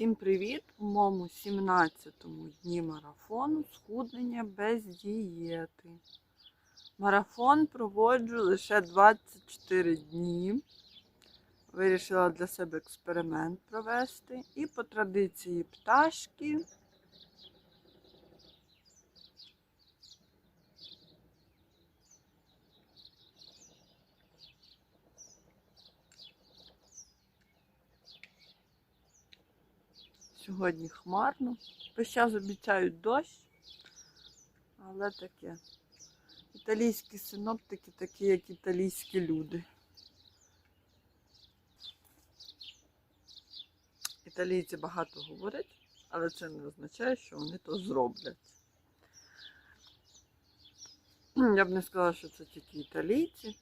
Всім привіт! У моєму 17-му дні марафону схуднення без дієти. Марафон проводжу лише 24 дні. Вирішила для себе експеримент провести. І по традиції пташки. Сьогодні хмарно. Весь час обіцяють дощ, але таке. Італійські синоптики такі, як італійські люди. Італійці багато говорять, але це не означає, що вони то зроблять. Я б не сказала, що це тільки італійці.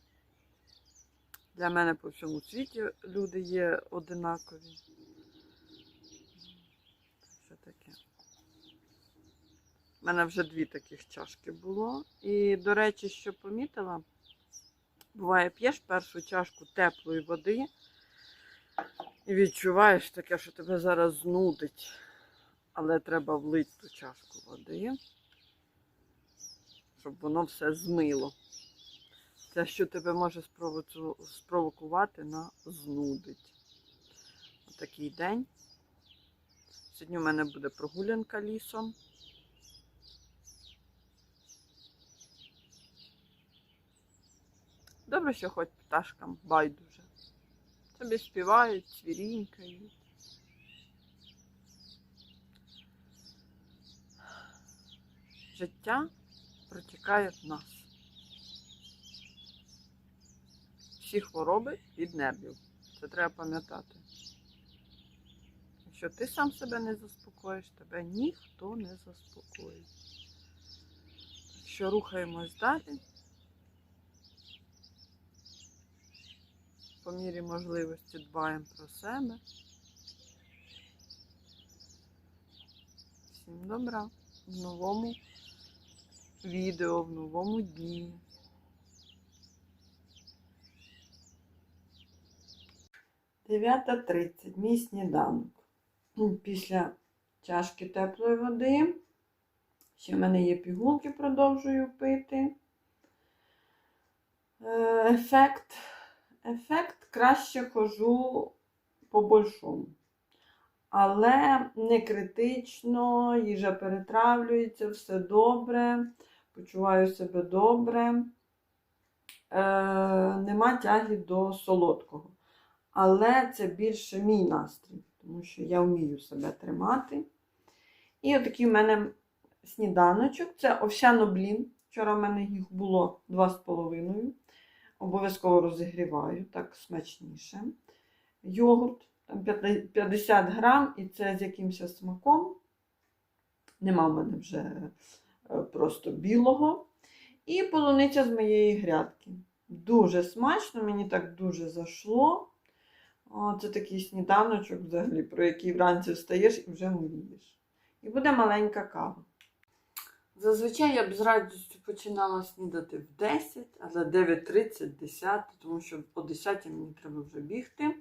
Для мене по всьому світі люди є одинакові. Що таке? У мене вже дві таких чашки було. І, до речі, що помітила, буває, п'єш першу чашку теплої води і відчуваєш таке, що тебе зараз знудить. Але треба влити ту чашку води, щоб воно все змило. Це, що тебе може спровокувати на знудить. Отакий день. Сьогодні у мене буде прогулянка лісом. Добре, що хоч пташкам байдуже. Собі співають, цвірінькають. Життя протікає в нас. Всі хвороби від нервів. Це треба пам'ятати. Якщо ти сам себе не заспокоїш, тебе ніхто не заспокоїть. Якщо рухаємось далі, по мірі можливості дбаємо про себе. Всім добра в новому відео, в новому дні. Дев'ята тридцять. Мій сніданок. Після чашки теплої води. Ще в мене є пігулки, продовжую пити. Е, Ефект. Ефект краще хожу по большому. Але не критично, їжа перетравлюється, все добре, почуваю себе добре. Е, нема тяги до солодкого. Але це більше мій настрій, тому що я вмію себе тримати. І отакий в мене сніданочок. Це овсяно-блін. Вчора в мене їх було 2,5. Обов'язково розігріваю, так смачніше. Йогурт там 50 грам, і це з якимось смаком. Нема в мене вже е, просто білого. І полуниця з моєї грядки. Дуже смачно, мені так дуже зайшло. Це такий сніданочок, взагалі, про який вранці встаєш і вже мрієш. І буде маленька кава. Зазвичай я б з радістю починала снідати в 10, але 9.30, 10, тому що о 10 мені треба вже бігти.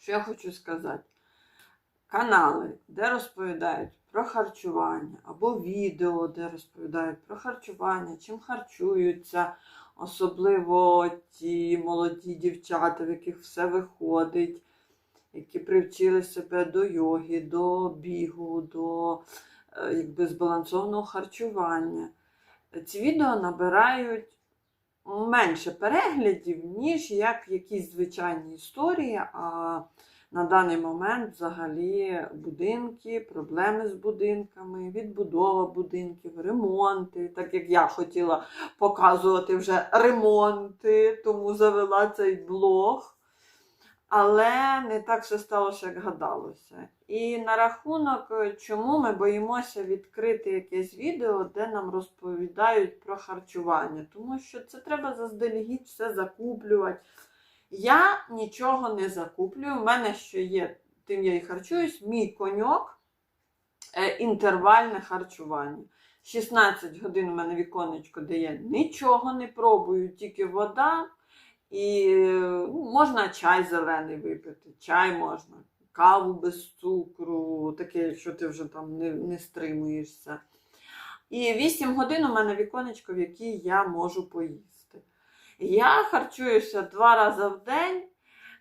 Що я хочу сказати? Канали, де розповідають про харчування, або відео, де розповідають про харчування, чим харчуються, особливо ті молоді дівчата, в яких все виходить, які привчили себе до йоги, до бігу, до якби, збалансованого харчування. Ці відео набирають менше переглядів, ніж як якісь звичайні історії. А на даний момент взагалі будинки, проблеми з будинками, відбудова будинків, ремонти. Так як я хотіла показувати вже ремонти, тому завела цей блог. Але не так все сталося, як гадалося. І на рахунок, чому ми боїмося відкрити якесь відео, де нам розповідають про харчування. Тому що це треба заздалегідь все закуплювати. Я нічого не закуплюю. У мене що є, тим я і харчуюсь, мій коньок е, інтервальне харчування. 16 годин у мене віконечко, де я нічого не пробую, тільки вода. І ну, можна чай зелений випити, чай можна, каву без цукру, таке, якщо ти вже там не, не стримуєшся. І 8 годин у мене віконечко, в якій я можу поїсти. Я харчуюся два рази в день,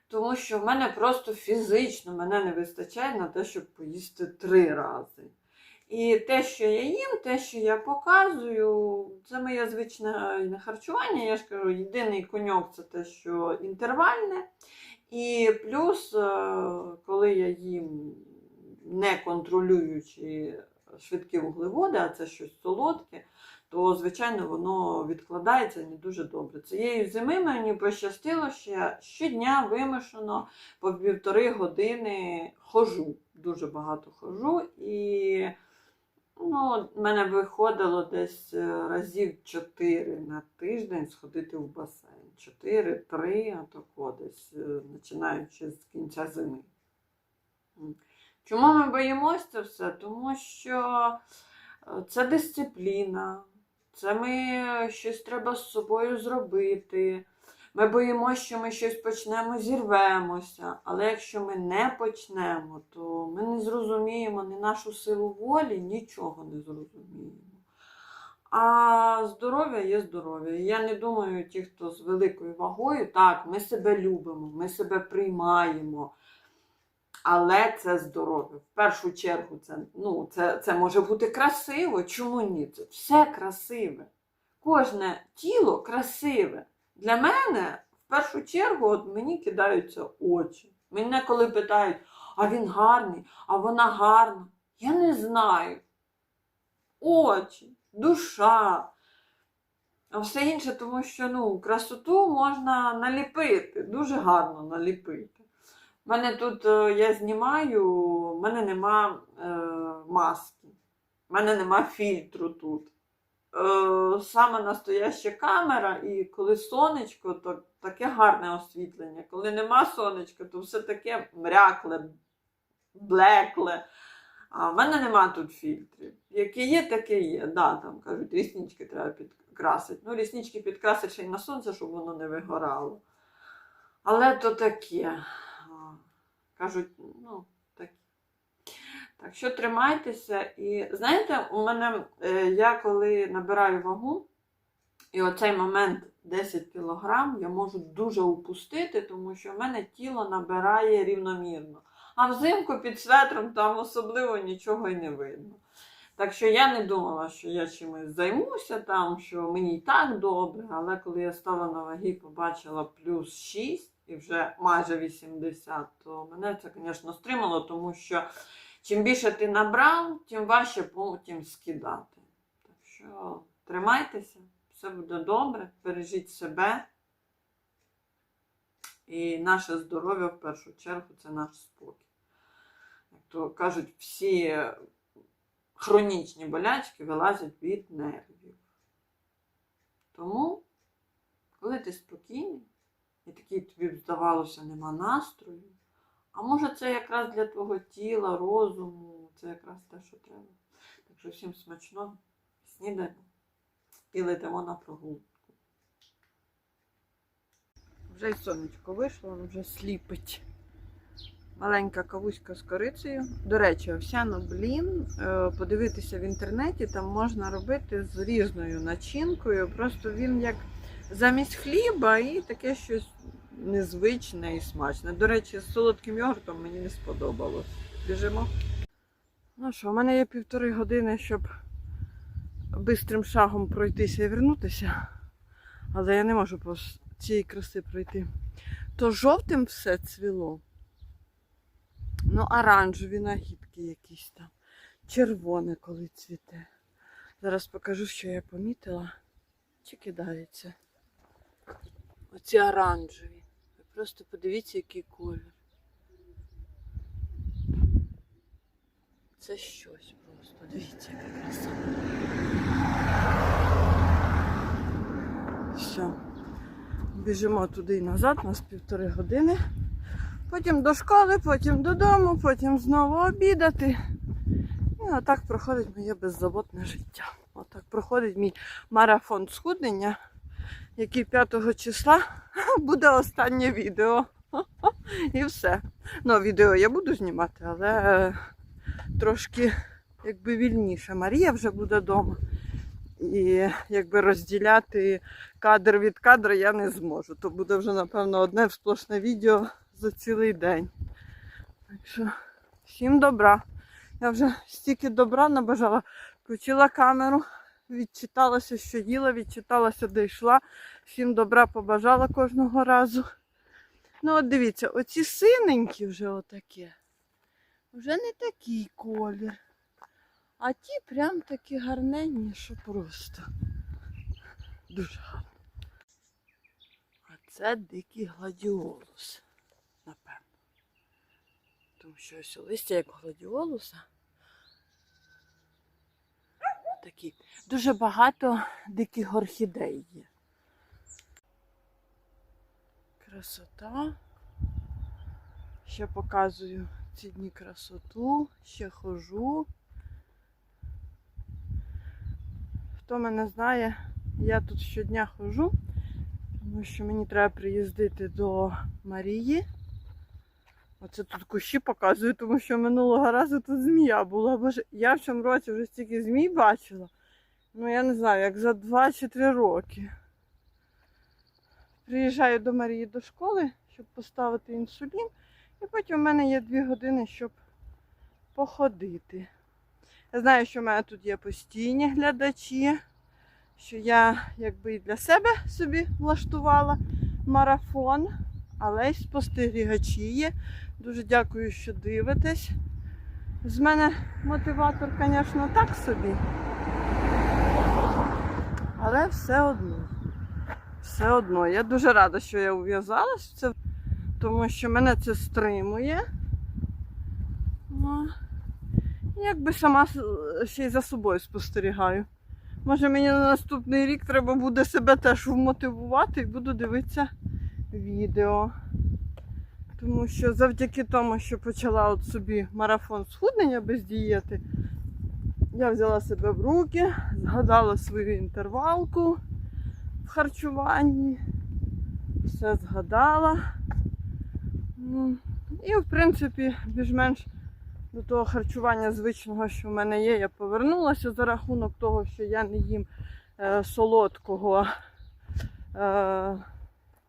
тому що в мене просто фізично мене не вистачає на те, щоб поїсти три рази. І те, що я їм, те, що я показую, це моє звичне харчування. Я ж кажу, єдиний коньок це те, що інтервальне. І плюс, е, коли я їм не контролюючи швидкі вуглеводи, а це щось солодке, то, звичайно, воно відкладається не дуже добре. Цієї зими мені пощастило, що я щодня вимушено по півтори години хожу. Дуже багато хожу. І ну, в мене виходило десь е, разів 4 на тиждень сходити в басейн. 4-3, а тако десь, е, починаючи з кінця зими. Чому ми боїмося це все? Тому що е, це дисципліна, це ми щось треба з собою зробити. Ми боїмося, що ми щось почнемо, зірвемося. Але якщо ми не почнемо, то ми не зрозуміємо ні нашу силу волі, нічого не зрозуміємо. А здоров'я є здоров'я. Я не думаю, ті, хто з великою вагою, так, ми себе любимо, ми себе приймаємо. Але це здоров'я. В першу чергу, це, ну, це, це може бути красиво. Чому ні? Це все красиве. Кожне тіло красиве. Для мене в першу чергу от мені кидаються очі. Мене коли питають, а він гарний, а вона гарна. Я не знаю. Очі, душа. А все інше, тому що ну, красоту можна наліпити, дуже гарно наліпити. У мене тут е, я знімаю, в мене нема е, маски, в мене нема фільтру тут. Е, саме настояща камера, і коли сонечко, то таке гарне освітлення. Коли нема сонечка, то все таке мрякле, блекле. А в мене нема тут фільтрів. Яке є, таке є. Да, там кажуть, ріснички треба підкрасити. Ну, ріснички підкрасить ще й на сонце, щоб воно не вигорало. Але то таке. Кажуть, ну. Так що тримайтеся. І знаєте, у мене е, я коли набираю вагу, і оцей момент 10 кг я можу дуже упустити, тому що в мене тіло набирає рівномірно. А взимку під светром там особливо нічого й не видно. Так що я не думала, що я чимось займуся там, що мені і так добре, але коли я стала на ваги, побачила плюс 6 і вже майже 80, то мене це, звісно, стримало, тому що чим більше ти набрав, тим важче потім скидати. Так що тримайтеся, все буде добре, бережіть себе. І наше здоров'я в першу чергу це наш спокій. Як то кажуть, всі хронічні болячки вилазять від нервів. Тому, коли ти спокійний, і такий тобі здавалося, нема настрою, а може це якраз для твого тіла, розуму, це якраз те, що треба. Так що всім смачного, снідаємо і летимо на прогулку. Вже й сонечко вийшло, воно вже сліпить. Маленька кавуська з корицею. До речі, овсяно блін. е, Подивитися в інтернеті, там можна робити з різною начинкою. Просто він як замість хліба і таке щось незвичне і смачне. До речі, з солодким йогуртом мені не сподобалось. Біжимо. Ну що, у мене є півтори години, щоб бистрим шагом пройтися і вернутися. Але я не можу по цієї краси пройти. То жовтим все цвіло. Ну, оранжеві нагідки якісь там. Червоне, коли цвіте. Зараз покажу, що я помітила. Чи кидається. Оці оранжеві. Просто подивіться, який колір. Це щось просто. Дивіться, яка краса. Все. Біжимо туди і назад, у нас півтори години. Потім до школи, потім додому, потім знову обідати. І отак проходить моє беззаботне життя. Отак проходить мій марафон схуднення, який 5 числа буде останнє відео. І все. Ну, відео я буду знімати, але е, трошки якби вільніше. Марія вже буде вдома. І якби розділяти кадр від кадра я не зможу. То буде вже, напевно, одне сплошне відео за цілий день. Так що всім добра. Я вже стільки добра набажала. Включила камеру, відчиталася, що їла, відчиталася, де йшла. Всім добра побажала кожного разу. Ну, от дивіться, оці синенькі вже отакі. Вже не такий колір. А ті прям такі гарненні, що просто. Дуже гарно. А це дикий гладіолус, напевно. Тому що ось листя як гладіолуса. Такі. Дуже багато диких орхідей є. Красота. Ще показую ці дні красоту, ще хожу. Хто мене знає, я тут щодня хожу, тому що мені треба приїздити до Марії. Оце тут кущі показую, тому що минулого разу тут змія була. Боже, я в цьому році вже стільки змій бачила. Ну, я не знаю, як за 2 чи 3 роки. Приїжджаю до Марії до школи, щоб поставити інсулін. І потім в мене є 2 години, щоб походити. Я знаю, що в мене тут є постійні глядачі, що я якби і для себе собі влаштувала марафон, але й спостерігачі є. Дуже дякую, що дивитесь. З мене мотиватор, звісно, так собі. Але все одно. Все одно. Я дуже рада, що я ув'язалась в це, тому що мене це стримує. Ну, якби сама ще й за собою спостерігаю. Може мені на наступний рік треба буде себе теж вмотивувати і буду дивитися відео. Тому що завдяки тому, що почала от собі марафон схуднення без дієти, я взяла себе в руки, згадала свою інтервалку в харчуванні, все згадала. Ну, І, в принципі, більш-менш до того харчування звичного, що в мене є, я повернулася за рахунок того, що я не їм е, солодкого. Е,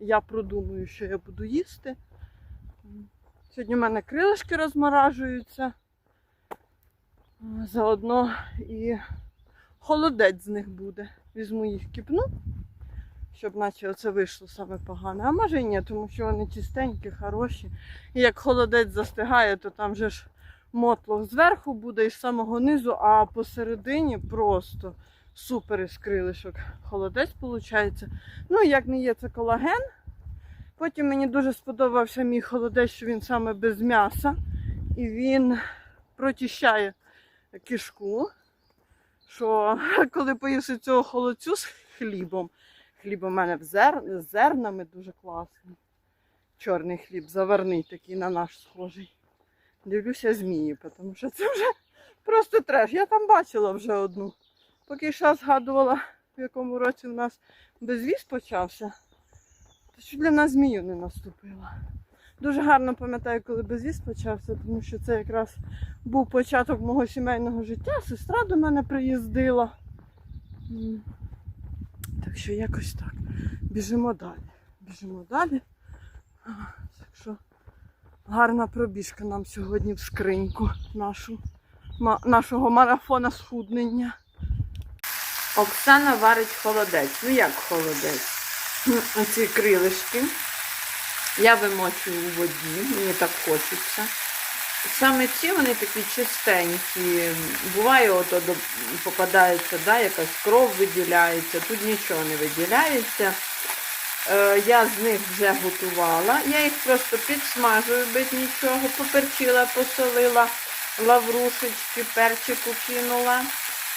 я продумую, що я буду їсти. Сьогодні в мене крилишки розморажуються. Заодно і холодець з них буде. Візьму їх кипну, щоб наче оце вийшло саме погане. А може і ні, тому що вони чистенькі, хороші. І як холодець застигає, то там же ж мотлох зверху буде і з самого низу, а посередині просто супер із крилишок. Холодець виходить. Ну, як не є, це колаген. Потім мені дуже сподобався мій холодець, що він саме без м'яса. І він прочищає кишку. Що коли поївся цього холодцю з хлібом, хліб у мене зер... з зернами дуже класний. Чорний хліб, заварний такий на наш схожий. Дивлюся змії, тому що це вже просто треш. Я там бачила вже одну. Поки йшла згадувала, в якому році в нас безвіз почався, то що для нас змію не наступила. Дуже гарно пам'ятаю, коли безвіз почався, тому що це якраз був початок мого сімейного життя. Сестра до мене приїздила. Так що якось так. Біжимо далі. Біжимо далі. Так що гарна пробіжка нам сьогодні в скриньку нашу, нашого марафона схуднення. Оксана варить холодець. Ну як холодець? Оці крилишки. Я вимочую у воді, мені так хочеться. Саме ці вони такі чистенькі. Буває, ото попадається, да, якась кров виділяється, тут нічого не виділяється. Е, я з них вже готувала. Я їх просто підсмажую без нічого, поперчила, посолила, лаврушечки, перчику кинула,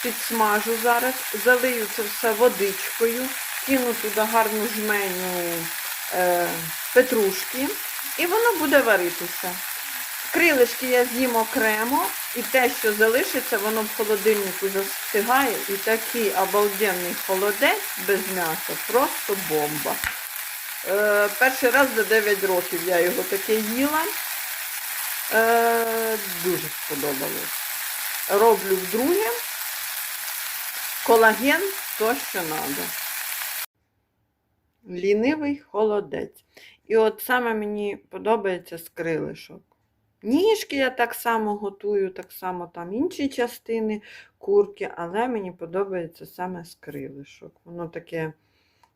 підсмажу зараз, залию це все водичкою, кину туди гарну жменю е, петрушки, і воно буде варитися. Крилишки я з'їм окремо, і те, що залишиться, воно в холодильнику застигає. І такий обалденний холодець без м'яса, просто бомба. Е, перший раз за 9 років я його таке їла. Е, дуже сподобалось. Роблю вдруге. Колаген то, що треба. Лінивий холодець. І от саме мені подобається скрилишок. Ніжки я так само готую, так само там інші частини курки, але мені подобається саме скрилишок. Воно таке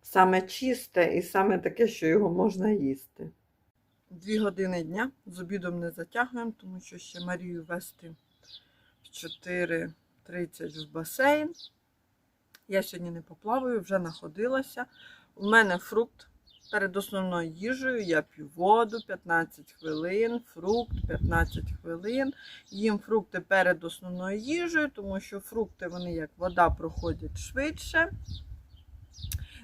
саме чисте і саме таке, що його можна їсти. Дві години дня з обідом не затягуємо, тому що ще Марію вести в 4.30 в басейн. Я сьогодні не поплаваю, вже находилася. У мене фрукт перед основною їжею. Я п'ю воду 15 хвилин, фрукт 15 хвилин. Їм фрукти перед основною їжею, тому що фрукти, вони як вода, проходять швидше.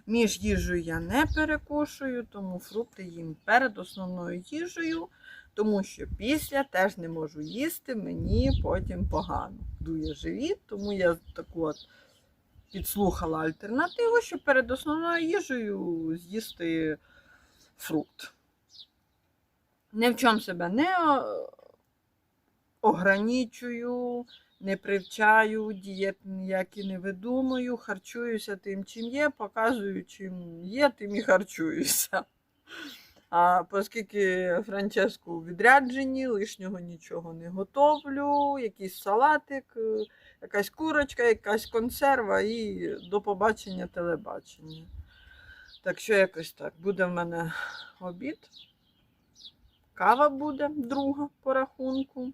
Між їжею я не перекушую, тому фрукти їм перед основною їжею, тому що після теж не можу їсти, мені потім погано дує живіт, тому я таку от підслухала альтернативу, щоб перед основною їжею з'їсти фрукт. Ні в чому себе не о- ограничую, не привчаю, дієт ніякі не видумую, харчуюся тим, чим є, показую, чим є, тим і харчуюся. А оскільки Франческу у відрядженні, лишнього нічого не готовлю, якийсь салатик, е, якась курочка, якась консерва і до побачення телебачення. Так що якось так. Буде в мене обід. Кава буде друга по рахунку,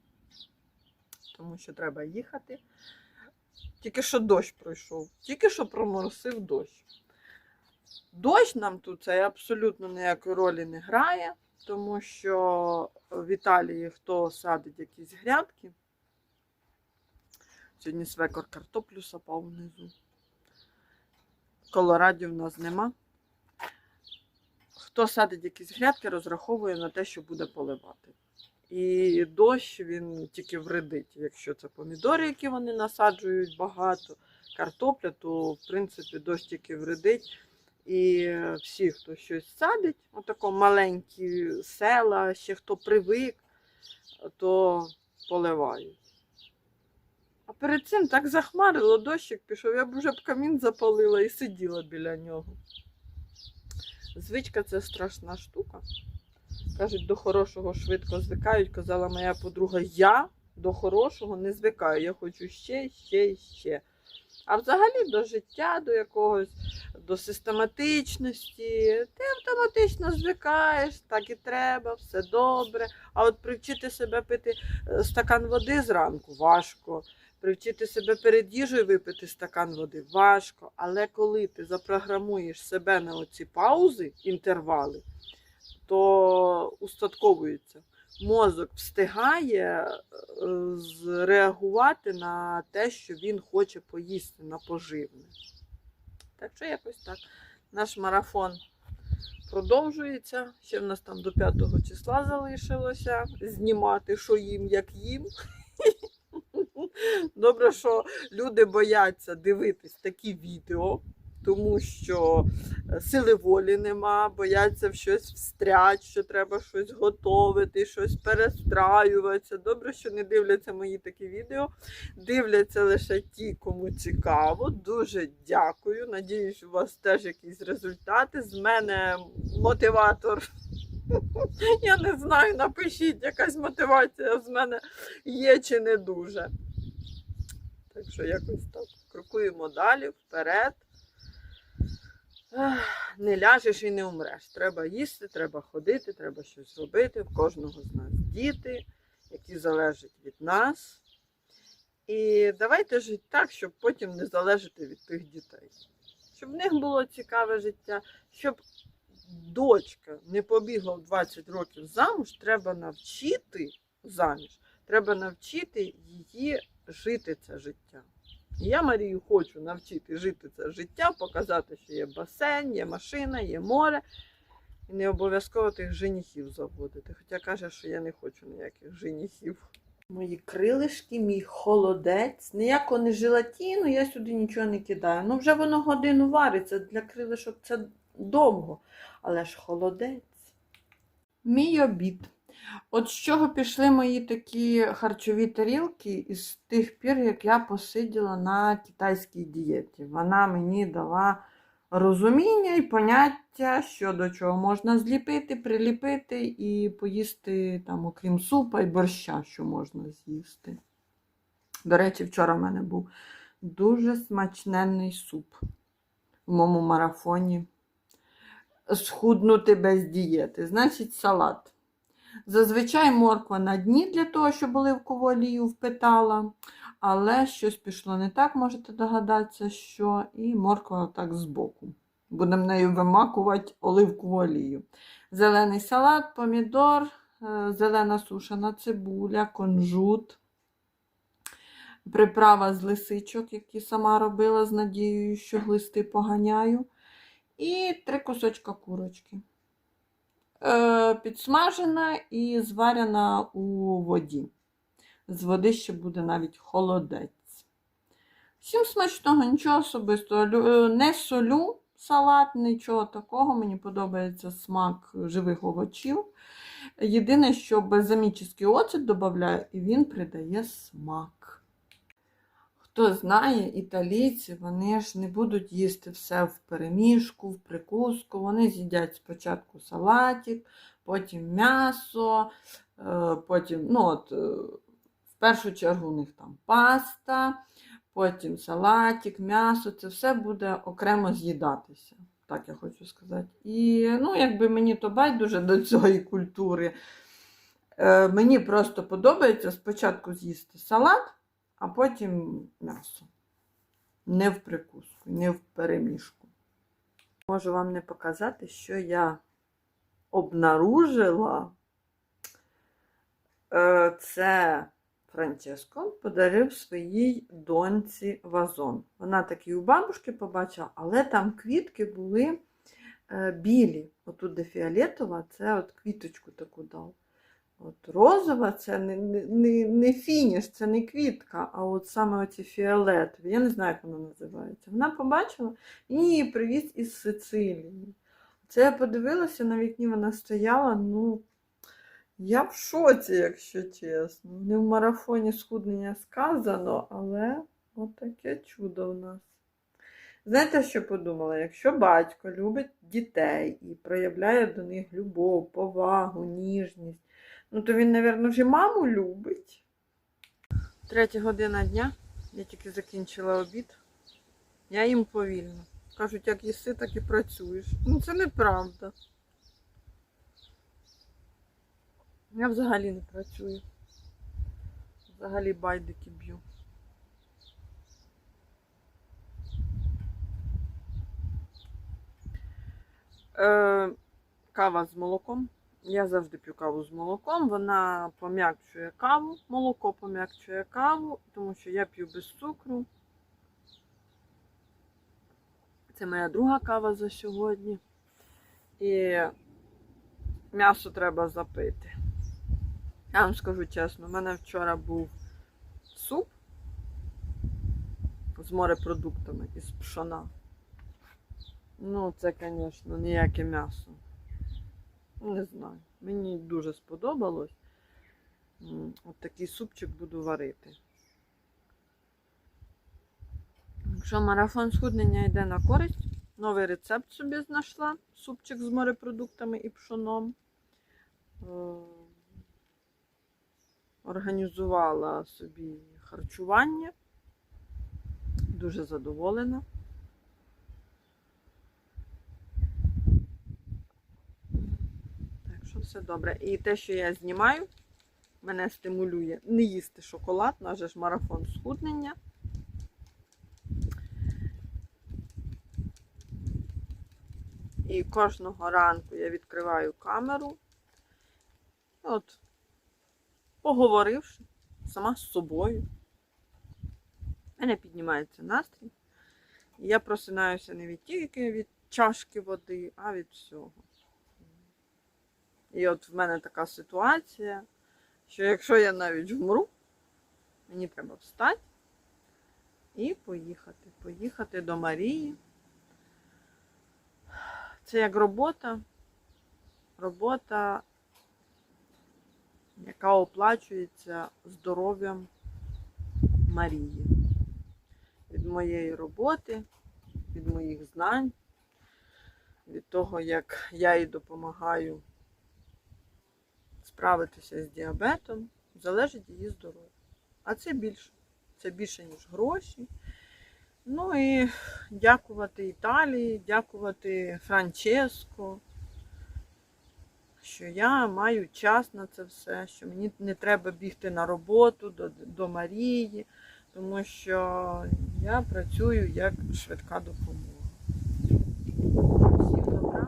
тому що треба їхати. Тільки що дощ пройшов, тільки що проморосив дощ. Дощ нам тут це абсолютно ніякої ролі не грає, тому що в Італії хто садить якісь грядки. Сьогодні свекор картоплю сапав внизу. Колорадів в нас нема. Хто садить якісь грядки, розраховує на те, що буде поливати. І дощ він тільки вредить. Якщо це помідори, які вони насаджують багато, картопля, то в принципі дощ тільки вредить. І всі, хто щось садить, отако маленькі села, ще хто привик, то поливають. А перед цим так захмарило, дощик пішов, я б вже б камін запалила і сиділа біля нього. Звичка це страшна штука. Кажуть, до хорошого швидко звикають. Казала моя подруга, я до хорошого не звикаю. Я хочу ще, ще, ще. А взагалі до життя, до якогось, до систематичності. Ти автоматично звикаєш, так і треба, все добре. А от привчити себе пити е, стакан води зранку важко. Привчити себе перед їжею випити стакан води важко. Але коли ти запрограмуєш себе на оці паузи, інтервали, то устатковується. Мозок встигає е, зреагувати на те, що він хоче поїсти на поживне. Так що якось так. Наш марафон продовжується. Ще в нас там до 5 числа залишилося знімати, що їм, як їм. Добре, що люди бояться дивитись такі відео, тому що е, сили волі нема, бояться в щось встрять, що треба щось готувати, щось перестраюватися. Добре, що не дивляться мої такі відео. Дивляться лише ті, кому цікаво. Дуже дякую. Надіюсь, у вас теж якісь результати. З мене мотиватор. Я не знаю, напишіть, якась мотивація з мене є чи не дуже. Так що якось так. Крокуємо далі, вперед. Не ляжеш і не умреш. Треба їсти, треба ходити, треба щось робити. В кожного з нас діти, які залежать від нас. І давайте жити так, щоб потім не залежати від тих дітей. Щоб в них було цікаве життя, щоб дочка не побігла в 20 років замуж, треба навчити заміж, треба навчити її жити це життя. І я Марію хочу навчити жити це життя, показати, що є басейн, є машина, є море. І не обов'язково тих женіхів заводити. Хоча каже, що я не хочу ніяких женіхів. Мої крилишки, мій холодець. Ніякого не желатіну, я сюди нічого не кидаю. Ну вже воно годину вариться. Для крилишок це довго, але ж холодець. Мій обід. От з чого пішли мої такі харчові тарілки із тих пір, як я посиділа на китайській дієті. Вона мені дала розуміння і поняття, що до чого можна зліпити, приліпити і поїсти, там, окрім супа і борща, що можна з'їсти. До речі, вчора в мене був дуже смачненний суп в моєму марафоні. Схуднути без дієти. Значить, салат. Зазвичай морква на дні для того, щоб оливкову олію впитала. Але щось пішло не так, можете догадатися, що. І морква отак збоку. Будемо нею вимакувати оливкову олію. Зелений салат, помідор, е, зелена сушена цибуля, кунжут, приправа з лисичок, які сама робила з надією, що глисти поганяю. І три кусочка курочки. Е, підсмажена і зварена у воді. З води ще буде навіть холодець. Всім смачного, нічого особистого. Е, Не солю салат, нічого такого. Мені подобається смак живих овочів. Єдине, що бальзамічний оцет додаю, і він придає смак. Хто знає, італійці, вони ж не будуть їсти все в перемішку, в прикуску. Вони з'їдять спочатку салатик, потім м'ясо, е, потім, ну от, е, в першу чергу у них там паста, потім салатик, м'ясо. Це все буде окремо з'їдатися. Так я хочу сказати. І ну, якби мені то байдуже до цієї культури. Е, мені просто подобається спочатку з'їсти салат, а потім м'ясо. Не в прикуску, не в перемішку. Можу вам не показати, що я обнаружила. Е, Це Франческо подарив своїй доньці вазон. Вона такий у бабушки побачила, але там квітки були е, білі. Отут, де фіолетова, це от квіточку таку дав. От розова це не, не, не, фініш, це не квітка, а от саме оці фіолетові. Я не знаю, як вона називається. Вона побачила і її привіз із Сицилії. Це я подивилася, на вікні вона стояла. Ну, я в шоці, якщо чесно. Не в марафоні схуднення сказано, але от таке чудо в нас. Знаєте, що подумала? Якщо батько любить дітей і проявляє до них любов, повагу, ніжність, ну то він, мабуть, вже маму любить. Третя година дня. Я тільки закінчила обід. Я їм повільно. Кажуть, як їси, так і працюєш. Ну це неправда. Я взагалі не працюю. Взагалі байдики б'ю. Е, кава з молоком. Я завжди п'ю каву з молоком. Вона пом'якчує каву, молоко пом'якчує каву, тому що я п'ю без цукру. Це моя друга кава за сьогодні. І м'ясо треба запити. Я вам скажу чесно, у мене вчора був суп з морепродуктами із пшона. Ну, це, звісно, ніяке м'ясо. Не знаю. Мені дуже сподобалось. От такий супчик буду варити. Якщо марафон схуднення йде на користь, новий рецепт собі знайшла. Супчик з морепродуктами і пшоном. Е, Організувала собі харчування. Дуже задоволена. Так що все добре. І те, що я знімаю, мене стимулює не їсти шоколад, наже ж марафон схуднення. І кожного ранку я відкриваю камеру. От, поговоривши сама з собою, мене піднімається настрій. Я просинаюся не від тільки від чашки води, а від всього. І от в мене така ситуація, що якщо я навіть вмру, мені треба встати і поїхати. Поїхати до Марії. Це як робота. Робота, яка оплачується здоров'ям Марії. Від моєї роботи, від моїх знань, від того, як я їй допомагаю справитися з діабетом, залежить її здоров'я. А це більше. Це більше, ніж гроші. Ну і дякувати Італії, дякувати Франческо, що я маю час на це все, що мені не треба бігти на роботу до, до Марії, тому що я працюю як швидка допомога. Всім добра,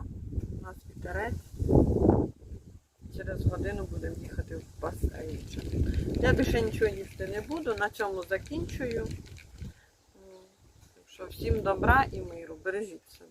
у нас вітерець. Через годину будемо їхати в басейнчик. Я більше нічого їсти не буду, на цьому закінчую. Що всім добра і миру. Бережіть себе.